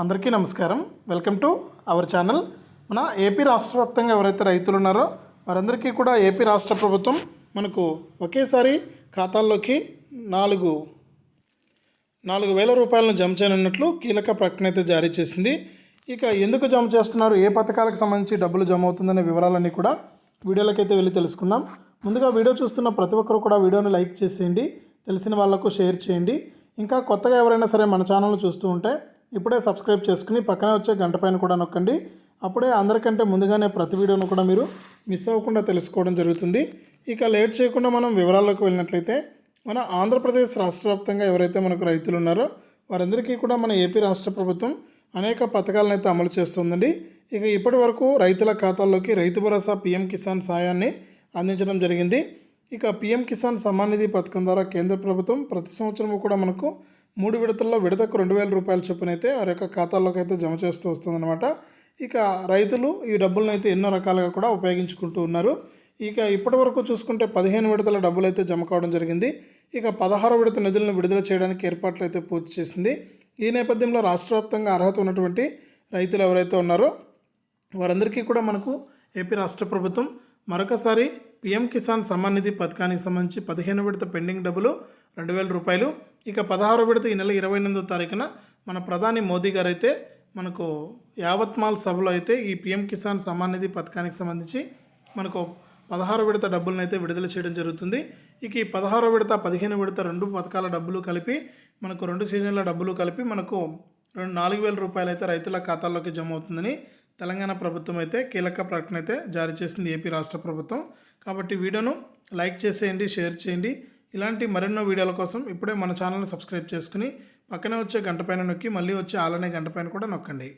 అందరికీ నమస్కారం. Welcome to our channel మన ఏపీ రాష్ట్ర వ్యాప్తంగా ఎవరైతే రైతులు ఉన్నారో వారందరికీ కూడా ఏపీ రాష్ట్ర ప్రభుత్వం మనకు ఒకేసారి ఖాతాల్లోకి నాలుగు నాలుగు వేల రూపాయలను జమ చేయనున్నట్లు కీలక ప్రకటన అయితే జారీ చేసింది. ఇక ఎందుకు జమ చేస్తున్నారు? ఏ పథకాలకు సంబంధించి డబ్బులు జమ అవుతుందనే వివరాలన్నీ కూడా వీడియోలకైతే వెళ్ళి తెలుసుకుందాం. ముందుగా వీడియో చూస్తున్న ప్రతి ఒక్కరు కూడా వీడియోని లైక్ చేసేయండి. తెలిసిన వాళ్ళకు షేర్ చేయండి. ఇంకా కొత్తగా ఎవరైనా సరే మన ఛానల్ చూస్తూ ఉంటే ఇప్పుడే సబ్స్క్రైబ్ చేసుకుని పక్కనే వచ్చే గంట పైన కూడా నొక్కండి. అప్పుడే అందరికంటే ముందుగానే ప్రతి వీడియోను కూడా మీరు మిస్ అవ్వకుండా తెలుసుకోవడం జరుగుతుంది. ఇక లేట్ చేయకుండా మనం వివరాల్లోకి వెళ్ళినట్లయితే మన ఆంధ్రప్రదేశ్ రాష్ట్ర వ్యాప్తంగా ఎవరైతే మనకు రైతులు ఉన్నారో వారందరికీ కూడా మన ఏపీ రాష్ట్ర ప్రభుత్వం అనేక పథకాలను అయితే అమలు చేస్తుందండి. ఇక ఇప్పటి వరకు రైతుల ఖాతాల్లోకి రైతు భరోసా పీఎం కిసాన్ సాయాన్ని అందించడం జరిగింది. ఇక పీఎం కిసాన్ సమాన్ నిధి పథకం ద్వారా కేంద్ర ప్రభుత్వం ప్రతి సంవత్సరం కూడా మనకు మూడు విడతల్లో విడతకు రెండు వేల రూపాయల చొప్పున అయితే వారి యొక్క ఖాతాల్లోకి అయితే జమ చేస్తూ వస్తుందన్నమాట. ఇక రైతులు ఈ డబ్బులను అయితే ఎన్నో రకాలుగా కూడా ఉపయోగించుకుంటూ ఉన్నారు. ఇక ఇప్పటి వరకు చూసుకుంటే పదిహేను విడతల డబ్బులు అయితే జమ కావడం జరిగింది. ఇక పదహారు విడత నిధులను విడుదల చేయడానికి ఏర్పాట్లు అయితే పూర్తి చేసింది. ఈ నేపథ్యంలో రాష్ట్ర వ్యాప్తంగా అర్హత ఉన్నటువంటి రైతులు ఎవరైతే ఉన్నారో వారందరికీ కూడా మనకు ఏపీ రాష్ట్ర ప్రభుత్వం మరొకసారి పీఎం కిసాన్ సమ్మాన్ నిధి పథకానికి సంబంధించి పదిహేను విడత పెండింగ్ డబ్బులు రెండు వేల రూపాయలు. ఇక పదహారు విడత ఈ నెల ఇరవై ఎనిమిదో తారీఖున మన ప్రధాని మోదీ గారు అయితే మనకు యావత్మాల్ సభలో అయితే ఈ పీఎం కిసాన్ సమ్మాన్ నిధి పథకానికి సంబంధించి మనకు పదహారు విడత డబ్బులను అయితే విడుదల చేయడం జరుగుతుంది. ఇక ఈ పదహారు విడత పదిహేను విడత రెండు పథకాల డబ్బులు కలిపి మనకు రెండు సీజన్ల డబ్బులు కలిపి మనకు రెండు నాలుగు వేల రూపాయలు అయితే రైతుల ఖాతాల్లోకి జమ అవుతుందని తెలంగాణ ప్రభుత్వం అయితే కీలక ప్రకటన అయితే జారీ చేసింది ఏపీ రాష్ట్ర ప్రభుత్వం. కాబట్టి వీడియోను లైక్ చేసేయండి షేర్ చేయండి. ఇలాంటి మరెన్నో వీడియోల కోసం ఇప్పుడే మన ఛానల్ని సబ్స్క్రైబ్ చేసుకుని పక్కనే వచ్చే గంట పైన నొక్కి మళ్ళీ వచ్చే ఆలనే గంట పైన కూడా నొక్కండి.